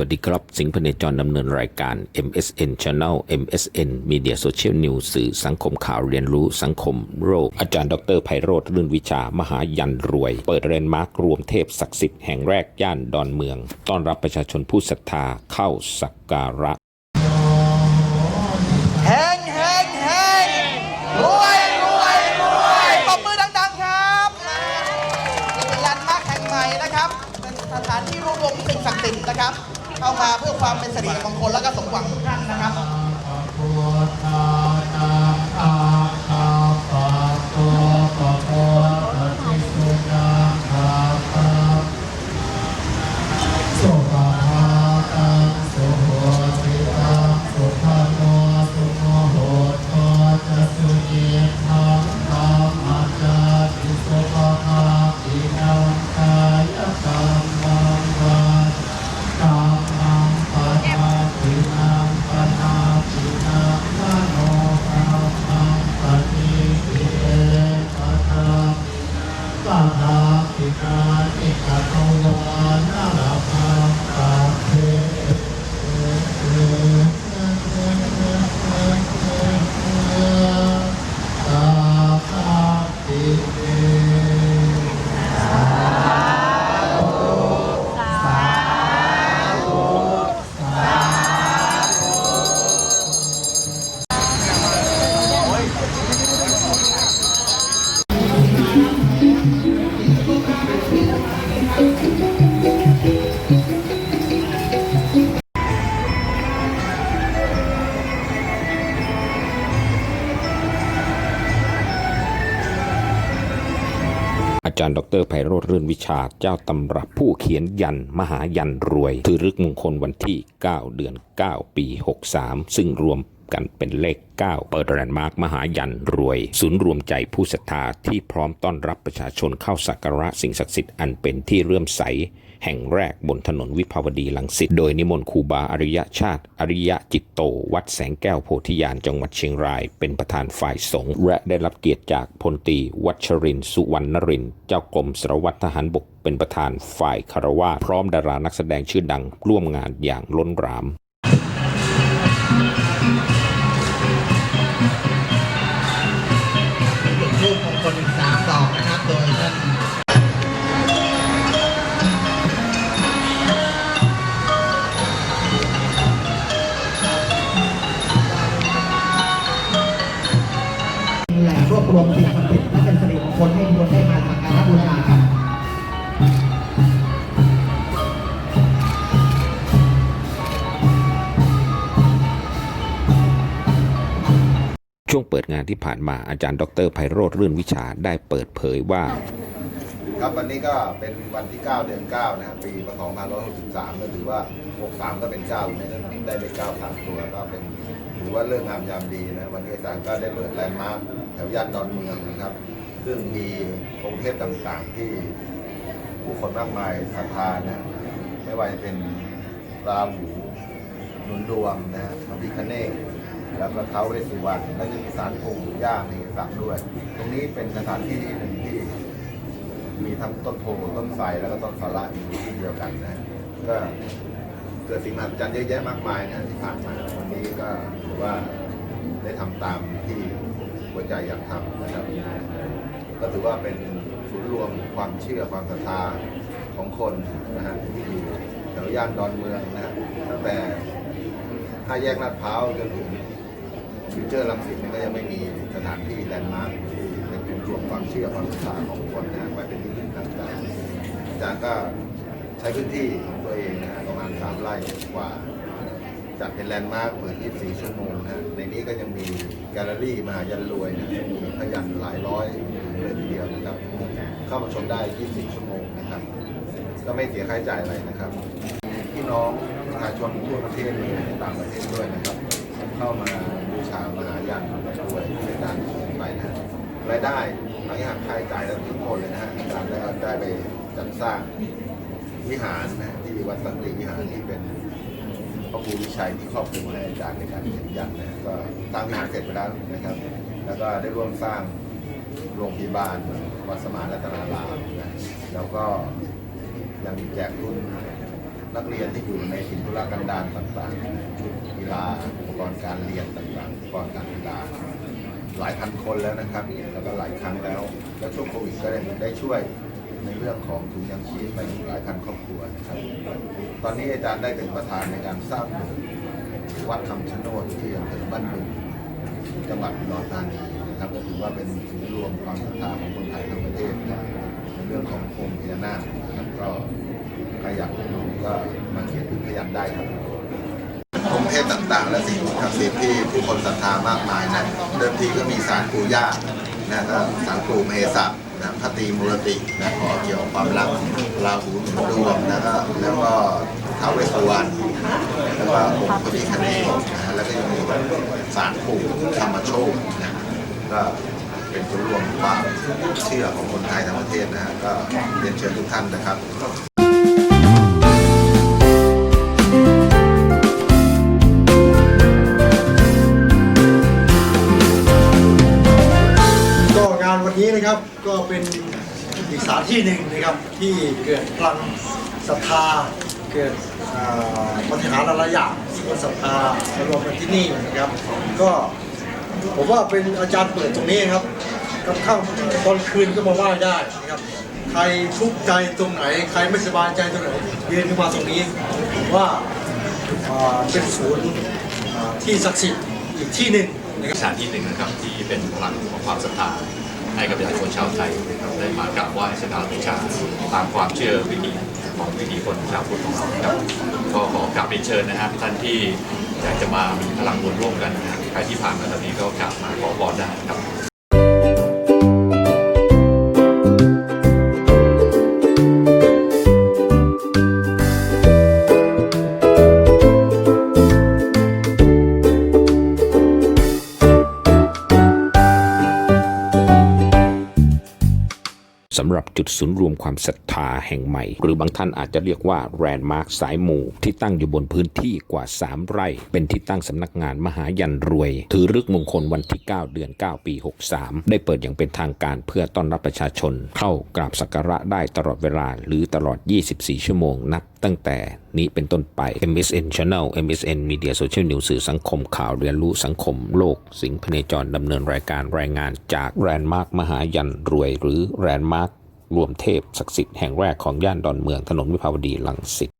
วัสดีครับ สิงห์พเนจรดำเนินรายการ MSN Channel MSN Media Social News สื่อสังคมข่าวเรียนรู้สังคมโรค อาจารย์ดรไพโรธรื่นวิชามหายันรวย เปิดเรนมาร์กรวมเทพศักดิ์สิทธิ์แห่งแรกย่านดอนเมือง ต้อนรับประชาชนผู้ศรัทธาเข้าสักการะแหงแหงแหงรวยรวยรวยปรบมือดังๆครับนี่เป็นแลนด์มาร์คแห่งใหม่นะครับเป็นสถานที่รวบรวมสิ่งศักดิ์สิทธิ์นะครับ เข้ามาเพื่อความเป็นสิริมงคลและก็สมหวังทุกท่านนะครับารย์ดรไพโรธรื่นวิชาเจ้าตำรับผู้เขียนยันมหายันรวยถือฤกมงคลวันที่ 9 เดือน 9 ปี 63 ซึ่งรวมกันเป็นเลข 9 เปิดแลนด์มาร์คมหายันรวย ศูนย์รวมใจผู้ศรัทธาที่พร้อมต้อนรับประชาชนเข้าสักการะสิ่งศักดิ์สิทธิ์อันเป็นที่เลื่อมใส แห่งแรกบนถนนวิภาวดีลังสิต โดยนิมนต์ครูบาอริยชาติ อริยจิตโต วัดแสงแก้วโพธิญาณจังหวัดเชียงราย เป็นประธานฝ่ายสงฆ์และได้รับเกียรติจากพลตีวัชรินสุวรรณริน เจ้ากรมสารวัตรทหารบกเป็นประธานฝ่ายคารวะพร้อมดารานักแสดงชื่อดังร่วมงานอย่างล้นหลาม วบรวมสิ่งศักดิ์สิทธิ์และเป็นสิริมงคลให้ทุกคนได้มาสักการะบูชาครับช่วงเปิดงานที่ผ่านมาอาจารย์ ดรไพโรธรื่นวิชาได้เปิดเผยว่า ครับวันนี้ก็เป็นวันที่ 9 เดือน 9 นะครับ ปีพศ2563ก็ถือว่า 63 ก็เป็น9นะได้เลข9สามตัวก็เป็น ถือว่าเรื่องงามยามดีนะวันนี้อาจารย์ก็ได้เปิดแลนด์มาร์คแถวย่านดอนเมืองนะครับ ซึ่งมีองค์เทพต่างๆที่ผู้คนมากมายศรัทธานะไม่ว่าจะเป็นราหูหนุนดวงนะพระพิคเนศแล้วก็เท้าเวสสุวรรณและยังมีสารปู่ย่ามีศักด้วย ตรงนี้เป็นสถานที่หนึ่งที่มีทั้งต้นโพต้นไทรแล้วก็ต้นสาระอยู่ที่เดียวกันนะก็เกิดสิ่งมหัศจรรย์เยอะแยะมากมายนะที่ผ่านมาวันนี้ก็ อว่าได้ทำตามที่หัวใจอยากทำนะครับ ก็ถือว่าเป็นศูนย์รวมความเชื่อความศรัทธาของคนนะฮะที่อยู่แถวย่านดอนเมืองนะฮะตั้งแต่ห้าแยกลาดพร้าวจนถึงฟิวเจอร์ลังสิตนี่ก็ยังไม่มีสถานที่แลนด์มาร์คที่เป็นศูนย์รวมความเชื่อความศรัทธาของคนนะไว้เป็นที่พึ่งทางใจอาจารย์ก็ใช้พื้นที่ของตัวเองนะฮะประมาณสามไร่กว่า จัดเป็นแลนด์มาร์คเปิด 24 ชั่วโมงนะในนี้ก็ยังมีแกลเลอรี่มหายันรวยนะมีพยันหลายร้อยเลยทีเดียวนะครับเข้ามาชมได้ 24 ชั่วโมงนะครับ ก็ไม่เสียค่าใช้จ่ายอะไรนะครับมีพี่น้องประชาชนทั่วประเทศเลยต่างประเทศด้วยนะครับ เข้ามาบูชามหายันด้วยในการชมไปนะรายได้หลังจากค่าใช้จ่ายแล้วทุกคนเลยนะฮะอาจารย์ได้ได้ไปจัดสร้างวิหารนะที่วัดสันติวิหารที่เป็น ระครูวิชัยที่ครอบคลุมให้อาจารย์ในการเขียนยันนะก็สร้างวิหารเสร็จไปแล้วนะครับ แล้วก็ได้ร่วมสร้างโรงพยาบาลวัดสมานรัตนารามนะแล้วก็ยังแจกทุนนักเรียนที่อยู่ในถิ่นธุรกันดารต่างๆชุดกีฬาอุปกรณ์การเรียนต่างๆอุปกรณ์การกีฬาหลายพันคนแล้วนะครับ แล้วก็หลายครั้งแล้ว แล้วช่วงโควิดก็ได้ได้ช่วย ในเรื่องของถุงยังชีพไปหลายพันครอบครัวนะครับ ตอนนี้อาจารย์ได้เป็นประธานในการสร้างวัดคำชะโนดที่อำเภอบ้านบึงจังหวัดอุดรธานีนะครับก็ถือว่าเป็นศูนย์รวมความศรัทธาของคนไทยทั้งประเทศนะในเรื่องขององค์พญานาคนะครับก็ใครอยากรู้ก็มาเขียนถึงพยันได้ครับองค์เทพต่างๆ และสิ่งศักดิ์สิทธิ์ที่ผู้คนศรัทธามากมายนะเดิมทีก็มีสารปู่ย่านะก็สารปู่มเหสัก นะพตีมูรตินะขอเกี่ยวกับความรักราหูหนุนดวงนะก็แล้วก็ท้าวเวสสุวรรณแล้วก็องค์พระพิฆเนศนะแล้วก็ยังมีสารปู่ธรรมโชคนะก็เป็นตัวนรวมความเชื่อของคนไทยทั้งประเทศนะฮะก็เรียนเชิญทุกท่านนะครับ ที่หนึ่งนะครับที่เกิดพลังศรัทธาเกิดปฏิหารย์หลายอย่างที่คนศรัทธามารวมกันที่นี่นะครับ ก็ผมว่าเป็นอาจารย์เปิดตรงนี้ครับกลางค่ำตอนคืนก็มาไหว้ได้นะครับ ใครทุกข์ใจตรงไหน ใครไม่สบายใจตรงไหนเดินขึ้นมาตรงนี้ผมว่าเป็นศูนย์ที่ศักดิ์สิทธิ์อีกที่หนึ่งนะครับสถานที่หนึ่งนะครับที่เป็นพลังของความศรัทธา ให้กับประชาชนชาวไทยได้มากราบไหว้สักการะบูชาตามความเชื่อวิถีของวิถีคนชาวพุทธของเราครับก็ขอกราบเรียนเชิญนะฮะท่านที่อยากจะมามีพลังบุญร่วมกันนะใครที่ผ่านมาตอนนี้ก็กราบมาขอพรได้ครับ สำหรับจุดศูนย์รวมความศรัทธาแห่งใหม่ หรือบางท่านอาจจะเรียกว่าแรนด์มาร์คสายหมู่ที่ตั้งอยู่บนพื้นที่กว่า 3 ไร่ เป็นที่ตั้งสำนักงานมหายันรวย ถือฤกษ์มงคลวันที่ 9 เดือน 9 ปี 63 ได้เปิดอย่างเป็นทางการเพื่อต้อนรับประชาชน เข้ากราบสักการะได้ตลอดเวลาหรือตลอด 24 ชั่วโมงนับตั้งแต่ นี้เป็นต้นไป MSN Channel MSN Media Social News สื่อสังคมข่าวเรียนรู้สังคมโลก สิงพเนจรดำเนินรายการรายงานจากแรนด์มาร์คมหายันรวย หรือแรนด์มาร์ครวมเทพศักดิ์สิทธิ์แห่งแรกของย่านดอนเมืองถนนวิภาวดีลังสิต